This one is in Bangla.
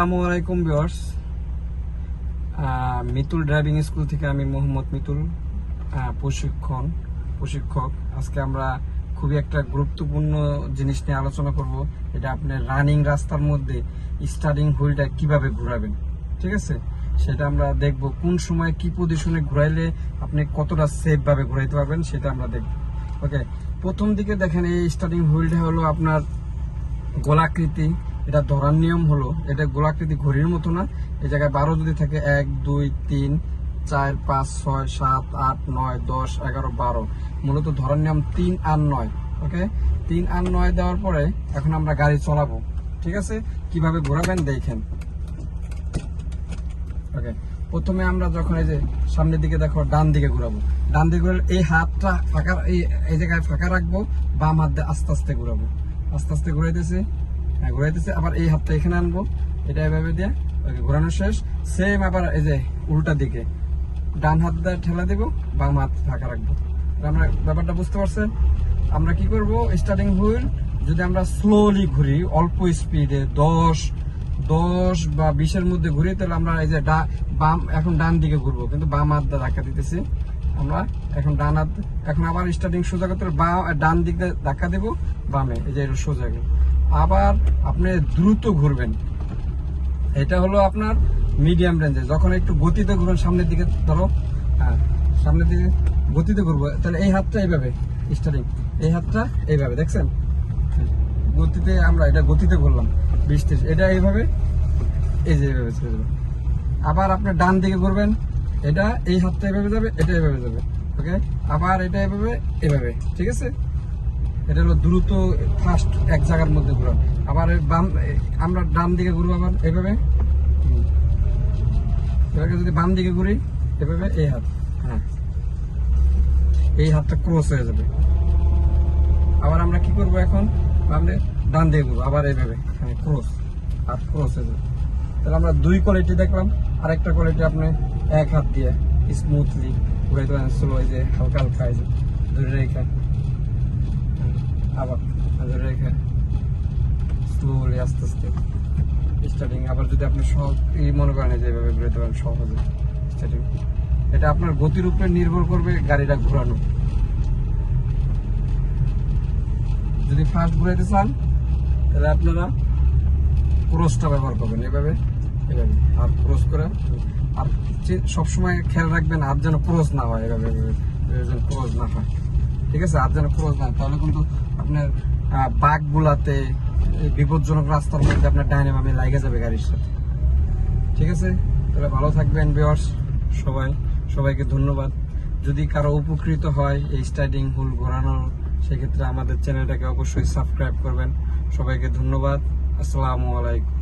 আসসালামু আলাইকুম ভিউয়ার্স। মিতুল ড্রাইভিং স্কুল থেকে আমি মোহাম্মদ মিতুল প্রশিক্ষণ, প্রশিক্ষক। আজকে আমরা খুবই একটা গুরুত্বপূর্ণ জিনিস নিয়ে আলোচনা করব। এটা আপনি রানিং রাস্তার মধ্যে স্টার্টিং হুইলটা কীভাবে ঘোরাবেন, ঠিক আছে? সেটা আমরা দেখব কোন সময় কি পজিশনে ঘুরাইলে আপনি কতটা সেফ ভাবে ঘুরাইতে পারবেন, সেটা আমরা দেখব। ওকে প্রথম দিকে দেখেন এই স্টার্টিং হুইলটা হলো আপনার গোলাকৃতি। এটা ধরার নিয়ম হলো, এটা গোলাকৃতি ঘড়ির মতো না। এই জায়গায় বারো যদি থাকে, এক, দুই, তিন, চার, পাঁচ, ছয়, সাত, আট, নয়, দশ, এগারো, বারো। মূলত ধরার নিয়ম তিন আর নয়, ওকে? তিন আর নয় দেওয়ার পরে এখন আমরা গাড়ি চলাবো, ঠিক আছে? কীভাবে ঘোরাবেন দেখেন। ওকে, প্রথমে আমরা যখন এই যে সামনের দিকে দেখো, ডান দিকে ঘুরাবো। ডান দিকে ঘুরালে এই হাতটা ফাঁকা, এই জায়গায় ফাঁকা রাখব, বাম হাত দিয়ে আস্তে আস্তে ঘুরাবো। আস্তে আস্তে ঘুরাইতেছে। ঘুরাইতেছে। আবার এই হাতটা এখানে আনব। এটা এভাবে দিয়ে। ওকে, ঘোরানো শেষ। সেম আবার এই যে উল্টা দিকে। ডান হাত দিয়ে ঠেলা দেবো, বাম হাত ফাঁকা রাখব। আমরা ব্যাপারটা বুঝতে পারছেন? আমরা কি করব? স্টার্টিং হুইল যদি আমরা স্লোলি ঘুরি, অল্প স্পিডে দশ দশ বা বিশের মধ্যে ঘুরি, তাহলে আমরা এই যে ডা- বাম, এখন ডান দিকে ঘুরবো। কিন্তু বাম হাত দিয়ে ধাক্কা দিতেছি। আমরা এখন ডান হাত, এখন আবার স্টার্টিং সোজা করতে বাম ডান দিকে ধাক্কা দেবো, বামে। এই যে এটা সোজা গেল। আবার আপনি দ্রুত ঘুরবেন। এটা হলো আপনার মিডিয়াম রেঞ্জে যখন একটু গতিতে ঘুরবেন, সামনের দিকে ধরো হ্যাঁ সামনের দিকে গতিতে ঘুরবো, তাহলে এই হাতটা এইভাবে স্টার্টিং এই হাতটা এইভাবে, দেখছেন? গতিতে আমরা এটা গতিতে ঘুরলাম, বিশ ত্রিশ, এটা এইভাবে, এই যে এইভাবে চলে যাবে। আবার আপনি ডান দিকে ঘুরবেন, এটা এই হাতটা এভাবে যাবে, এটা এভাবে যাবে ওকে আবার এটা এভাবে এভাবে ঠিক আছে? এটা হলো দ্রুত ফাস্ট এক জায়গার মধ্যে ঘুরো আবার বাম আমরা ডান দিকে ঘুরবো আবার, এভাবে। এবারে যদি বাম দিকে ঘুরি, এভাবে এই হাত হ্যাঁ। এই হাতটা ক্রস হয়ে যাবে। আবার আমরা কি করব এখন? বামে ডান দিকে ঘুরবো, আবার এইভাবে হ্যাঁ ক্রস হাত ক্রস হয়ে যাবে। তাহলে আমরা দুই কোয়ালিটি দেখলাম। আর একটা কোয়ালিটি আপনি এক হাত দিয়ে স্মুথলি পারেন স্লো যে হালকা হালকা ধরে রেখে আবার ধরে রেখে স্লোলি আস্তে আস্তে। স্টার্টিং আবার যদি আপনি সব এই মনে করেন যে এভাবে ঘুরাতে পারেন সহজে। স্টার্টিং এটা আপনার গতির উপরে নির্ভর করবে গাড়িটা ঘোরানো। যদি ফাস্ট ঘুরাইতে চান, তাহলে আপনারা ক্রসটা ব্যবহার করবেন। এভাবে এভাবে। আর ক্রস করে। আর সবসময় খেয়াল রাখবেন, হাত যেন ক্রস না হয়। এভাবে যেন ক্রস না হয়। ঠিক আছে? হাত যেন ক্রস না হয়। তাহলে কিন্তু আপনার বাঘ গুলাতে বিপজ্জনক রাস্তার মধ্যে আপনার ডাইনে বামে লাগে যাবে গাড়ির সাথে। ঠিক আছে? তাহলে ভালো থাকবেন বিয়ার্স সবাই। সবাইকে ধন্যবাদ। যদি কারও উপকৃত হয় এই স্টাইডিং হুল ঘোরানোর, সেক্ষেত্রে আমাদের চ্যানেলটাকে অবশ্যই সাবস্ক্রাইব করবেন। সবাইকে ধন্যবাদ। আসসালামু আলাইকুম।